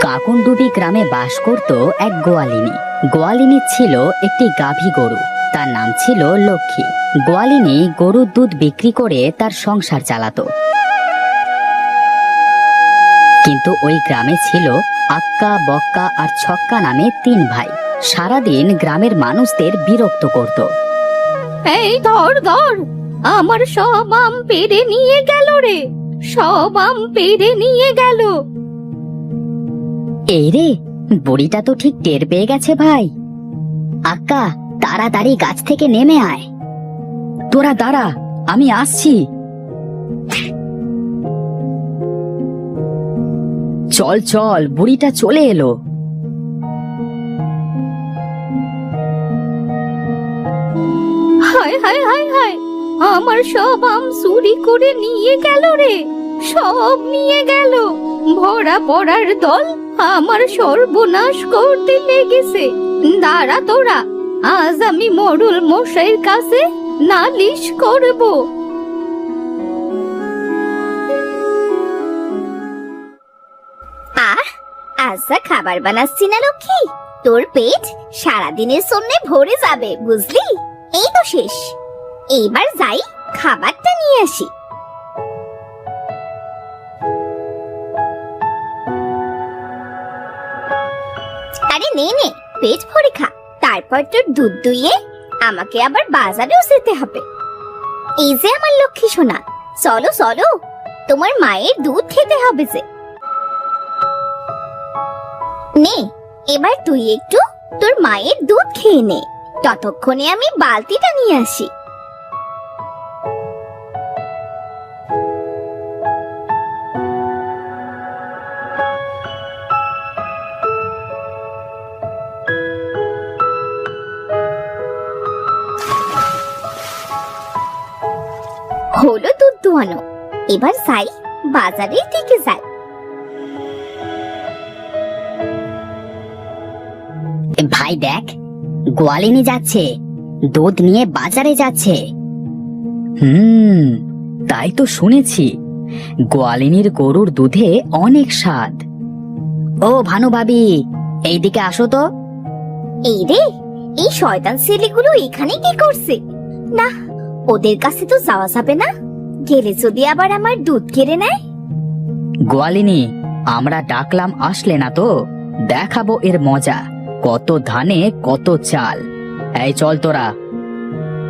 কাকুনডুবি গ্রামে বাস করত এক গোয়ালিনী। গোয়ালিনী ছিল একটি গাভী গরু। তার নাম ছিল লক্ষ্মী। গোয়ালিনী গরুর দুধ বিক্রি করে তার সংসার চালাতো। কিন্তু ওই গ্রামে ছিল আক্কা, বক্কা আর ছক্কা নামে তিন ভাই। সারাদিন গ্রামের মানুষদের বিরক্ত করত। এই ধর ধর! আমার সব আম পেড়ে নিয়ে গেল রে সব আম পেড়ে নিয়ে গেল। এই রে বুড়িটা তো ঠিক টের পেয়ে গেছে ভাই। আক্কা তাড়াতাড়ি গাছ থেকে নেমে আয়। তোরা দাঁড়া আমি আসছি। চল চল বুড়িটা চলে এলো। হায় হায় হায় হায় আমার সব আম চুরি করে নিয়ে গেল রে। সব নিয়ে গেল। ভরা পড়ার দল আমার সর্বনাশ করতে লেগেছে। দাঁড়া তোরা, আজ আমি মরুল মশাইয়ের কাছে নালিশ করব। আহ, আজ যা খাবার বানাচ্ছি না লক্ষ্মী? তোর পেট সারাদিনের জন্য ভরে যাবে, বুঝলি? এই তো শেষ। এইবার যাই খাবারটা নিয়ে আসি। আরে নে নে, পেট ভরে খা। তারপর তোর দুধ দুইয়ে আমাকে আবার বাজারেও যেতে হবে। এই যে আমার লক্ষ্মী সোনা, চলো চলো, তোমার মায়ের দুধ খেতে হবে যে। নে, এবার তুই একটু তোর মায়ের দুধ খেয়ে নে। ততক্ষণে আমি বালতিটা নিয়ে আসি। এবার যাই বাজারের দিকে যাই। ভাই দেখ গোয়ালিনী যাচ্ছে দুধ নিয়ে বাজারে যাচ্ছে। হুম তাই তো শুনেছি গোয়ালিনীর গরুর দুধে অনেক স্বাদ। ও ভানু ভাবি এইদিকে আসো তো। এই রে এই শয়তান ছেলেগুলো এখানে কি করছে? না ওদের কাছে তো যাওয়া যাবে না। গেলে যদি আবার আমার দুধ কেড়ে নেয়? গোয়ালিনী আমরা ডাকলাম আসলে না তো। দেখাবো এর মজা। কত ধানে কত চাল। এই চল তোরা।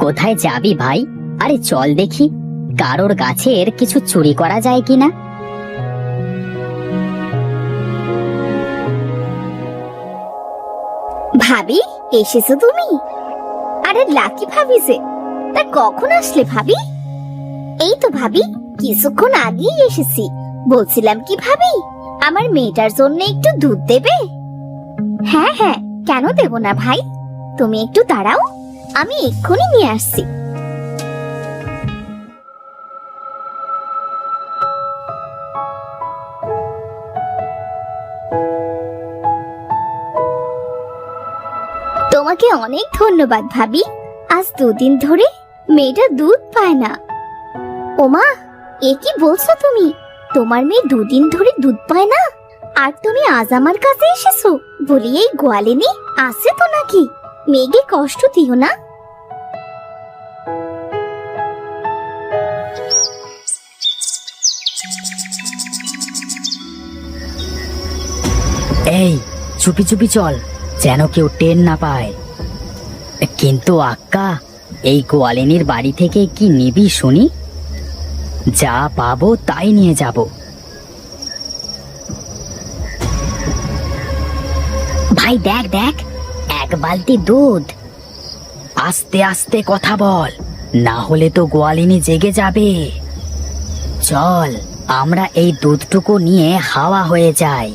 কোথায় যাবি ভাই? আরে চল দেখি। কারোর গাছের কিছু চুরি করা যায় কিনা? ভাবি এসেছ তুমি? আরে লাকি ভাবি যে। তা কখন আসলে ভাবি? এই তো ভাবি, কিছুক্ষণ আগেই এসেছি। বলছিলাম কি ভাবি, আমার মেয়েটার জন্য একটু দুধ দেবে? হ্যাঁ হ্যাঁ কেন দেব না ভাই? তুমি একটু দাঁড়াও, আমি এক্ষুনি নিয়ে আসছি। তোমাকে অনেক ধন্যবাদ ভাবি। আজ দুদিন ধরে মেয়েটা দুধ পায় না। ওমা, এ কি বলছো তুমি? তোমার মেয়ে দুদিন ধরে দুধ পায় না? আর তুমি আজ আমার কাছে এসেছ? বলি এই গোয়ালিনী আছে তো নাকি? মেয়েকে কষ্ট দিও না। এই, চুপি চুপি চল, যেন কেউ টেন না পায়। কিন্তু আক্কা, এই গোয়ালিনীর বাড়ি থেকে কি নিবি শুনি? যা পাবো তাই নিয়ে যাব। ভাই, দেখ দেখ, এক বালতি দুধ। আস্তে আস্তে কথা বল, না হলে তো গোয়ালিনী জেগে যাবে। চল, আমরা এই দুধটুকু নিয়ে হাওয়া হয়ে যাই।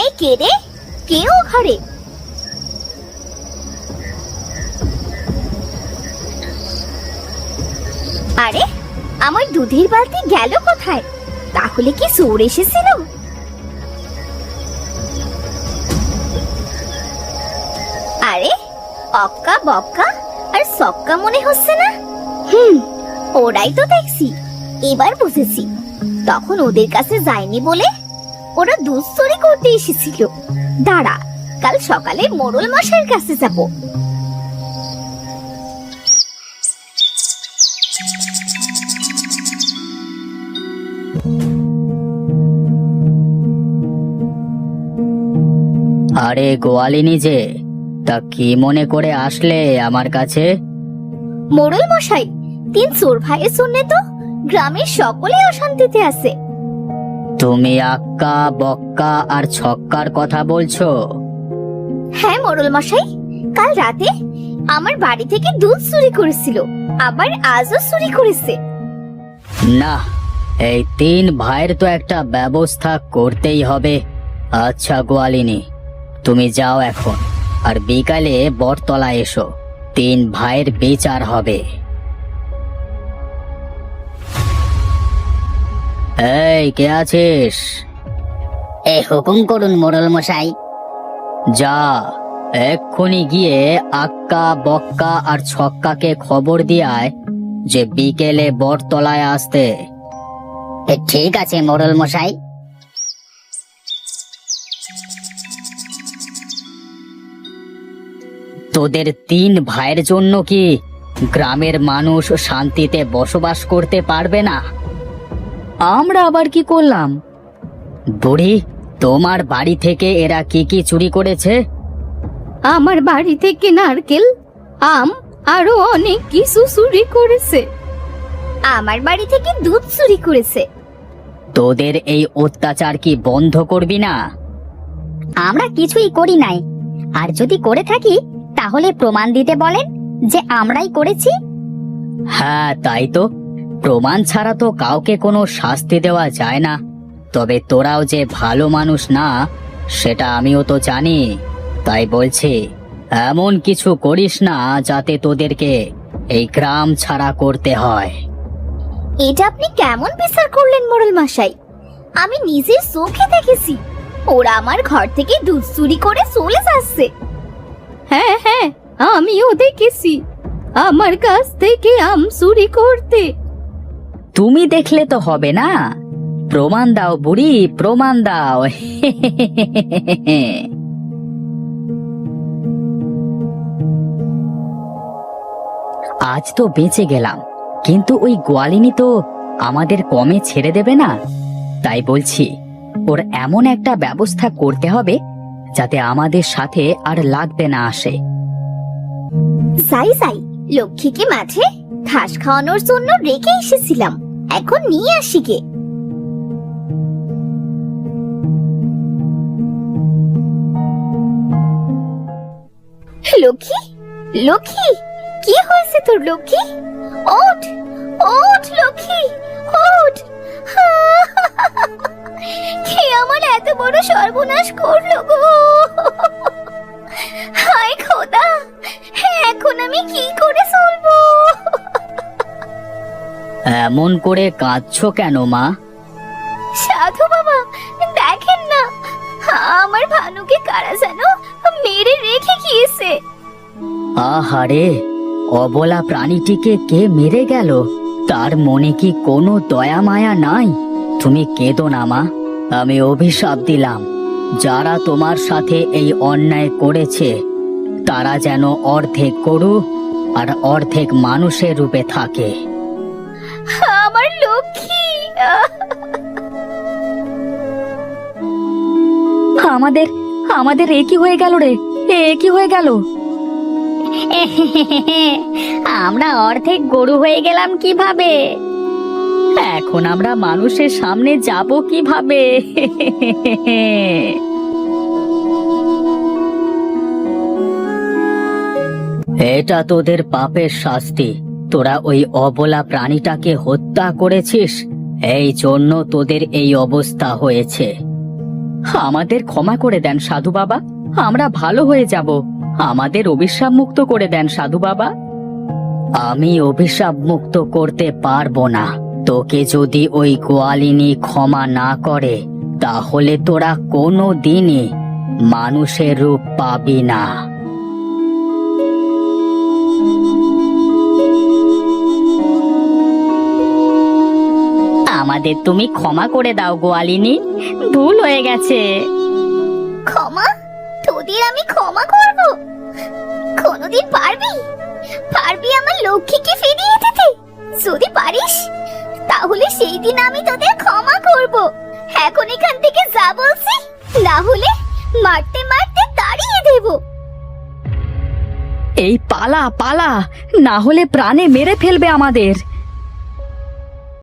এই কে রে? কেউ ঘরে? আরে, আমার দুধের বালতি গেল কোথায়? তাহলে কি চোর এসেছিল? আরে, অক্কা বক্কা আর সক্কা মনে হচ্ছে না? হুম, ওরাই তো দেখছি। এবার বুঝেছি। তখন ওদের কাছে যায়নি বলে ওরা দুধ চুরি করতে এসেছিল। দাঁড়া, কাল সকালে মোড়ল মশাইয়ের কাছে যাব। আরে গোয়ালিনী যে তা কি মনে করে আসলে আমার কাছে? মোড়ল মশাই তিন চোর ভাইয়ের শুনলে তো গ্রামের সকলে অশান্তিতে আছে। তুমি আক্কা বক্কা আর ছক্কার কথা বলছো? হ্যাঁ মোড়ল মশাই কাল রাতে আমার বাড়ি থেকে দুধ চুরি করেছিল আবার আজও চুরি করেছে। না এই তিন ভাইয়ের তো একটা ব্যবস্থা করতেই হবে। আচ্ছা গোয়ালিনী তুমি যাও এখন। আর বিকালে বটতলা এসো। তিন ভাইয়ের বিচার হবে। এই কে আছিস? এ হুকুম করুন মোড়ল মশাই। যা এক্ষুনি গিয়ে আক্কা বক্কা আর ছক্কাকে খবর দিয়ায় যে বিকেলে বটতলায় আসতে। ঠিক আছে মোড়ল মশাই। তোদের তিন ভাইয়ের জন্য কি গ্রামের মানুষ শান্তিতে বসবাস করতে পারবে না? আমরা আবার কি করলাম? বুড়ি তোমার বাড়ি থেকে এরা কি কি চুরি করেছে? আমার বাড়ি থেকে নারকেল আম আরও অনেক কিছু চুরি করেছে। আমার বাড়ি থেকে দুধ চুরি করেছে। তোদের এই অত্যাচার কি বন্ধ করবি না? আমরা কিছুই করি নাই। আর যদি করে থাকি তাহলে প্রমাণ দিতে বলেন যে আমরাই করেছি? হ্যাঁ তাই তো। প্রমাণ ছাড়া তো কাউকে কোনো শাস্তি দেওয়া যায় না। তবে তোরাও যে ভালো মানুষ না সেটা আমিও তো জানি। তাই বলছি এমন কিছু করিস না যাতে তোদেরকে এই গ্রাম ছাড়া করতে হয়। এটা আপনি কেমন বিচার করলেন মোড়ল মশাই? আমি নিজের চোখে দেখেছি। ওরা আমার ঘর থেকে দুধ চুরি করে চলে যাচ্ছে। হ্যাঁ হ্যাঁ আমিও দেখেছি। আমার কাছ থেকে আম চুরি করতে। তুমি দেখলে তো হবে না। প্রমাণ দাও বুড়ি, প্রমাণ দাও। আজ তো বেঁচে গেলাম, কিন্তু ওই গোয়ালিনী তো আমাদের কমে ছেড়ে দেবে না। তাই বলছি, ওর এমন একটা ব্যবস্থা করতে হবে যাতে আমাদের সাথে আর লাগবে না আসে। যাই যাই লক্ষ্মীকে মাঠে ঘাস খাওয়ানোর জন্য রেখে এসেছিলাম? এখন নিয়ে আসি গে। লক্ষ্মী লক্ষ্মী, কি হয়েছে তোর লক্ষ্মী? ওঠ ওঠ লক্ষ্মী, ওঠ। কে আমার এত বড় সর্বনাশ করল গো? হায় খোদা এখন আমি কি করে চলবো? এমন করে কাঁদছো কেন মা? সাধু বাবা দেখেন না আমার ভানুকে কারা যেন মেরে রেখে গিয়েছে। আহারে অবলা প্রাণীটিকে কে মেরে গেল? তার মনে কি কোনো দয়া মায়া নাই? তুমি কেঁদো না, মা। আমি অভিশাপ দিলাম। যারা তোমার সাথে এই অন্যায় করেছে, তারা যেন অর্ধেক গরু আর অর্ধেক মানুষের রূপে থাকে। আমার লক্ষ্মী। আমাদের আমাদের এ কি হয়ে গেল রে? এ কি হয়ে গেল? আমরা অর্ধেক গরু হয়ে গেলাম কীভাবে? এখন আমরা মানুষের সামনে যাব কীভাবে? এটা তোদের পাপের শাস্তি। তোরা ওই অবলা প্রাণীটাকে হত্যা করেছিস? এই জন্য তোদের এই অবস্থা হয়েছে। আমাদের ক্ষমা করে দেন, সাধু বাবা। আমরা ভালো হয়ে যাব। আমাদের অভিশাপ মুক্ত করে দেন, সাধু বাবা। আমি অভিশাপ মুক্ত করতে পারব না। তোকে যদি ওই গোয়ালিনী ক্ষমা না করে, তাহলে তোরা কোনো দিনই মানুষের রূপ পাবি না। আমাদের তুমি ক্ষমা করে দাও, গোয়ালিনী। ভুল হয়ে গেছে। কোনোদিন পারবি? পারবি আমার লক্ষ্মীকে ফিরিয়ে দিতে। যদি পারিস, তাহলে সেই দিন আমি তোদের ক্ষমা করব। এখন এখান থেকে যা বলছি, না হলে মারতে মারতে তাড়িয়ে দেব। এই পালা পালা। না হলে প্রাণে মেরে ফেলবে আমাদের।